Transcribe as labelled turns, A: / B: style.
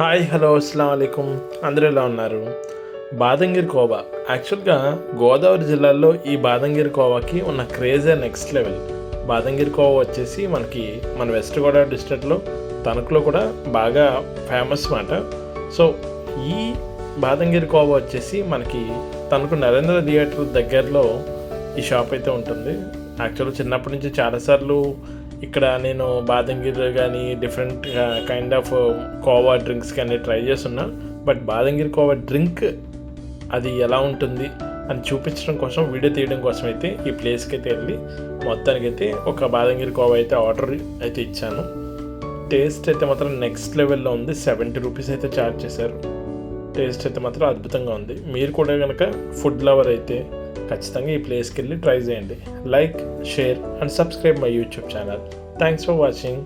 A: Hi hello అస్సలం అయికం అందరూ ఎలా ఉన్నారు? బాదంగిరి కోవా. యాక్చువల్గా గోదావరి జిల్లాలో ఈ బాదంగిరి కోవాకి ఉన్న క్రేజే నెక్స్ట్ లెవెల్ బాదంగిరి కోవా వచ్చేసి మనకి మన వెస్ట్ గోదావరి డిస్ట్రిక్ట్లో తణుకులో కూడా బాగా ఫేమస్ మాట. సో ఈ బాదంగిరి కోవా వచ్చేసి మనకి తణుకు నరేంద్ర థియేటర్ దగ్గరలో ఈ షాప్ అయితే ఉంటుంది. యాక్చువల్గా చిన్నప్పటి నుంచి చాలాసార్లు ఇక్కడ నేను బాదంగిరి కానీ different kind of kova drinks కానీ ట్రై చేస్తున్నా. బట్ బాదంగిరి కోవా డ్రింక్ అది ఎలా ఉంటుంది అని చూపించడం కోసం వీడియో తీయడం కోసం అయితే ఈ ప్లేస్కి అయితే వెళ్ళి మొత్తానికి అయితే ఒక బాదంగిరి కోవా అయితే ఆర్డర్ అయితే ఇచ్చాను. టేస్ట్ అయితే మాత్రం నెక్స్ట్ లెవెల్లో ఉంది. సెవెంటీ రూపీస్ అయితే ఛార్జ్ చేశారు. టేస్ట్ అయితే మాత్రం అద్భుతంగా ఉంది. మీరు కూడా కనుక ఫుడ్ లవర్ అయితే ఖచ్చితంగా ఈ ప్లేస్కి వెళ్ళి ట్రై చేయండి. Like share and subscribe my YouTube channel. Thanks for watching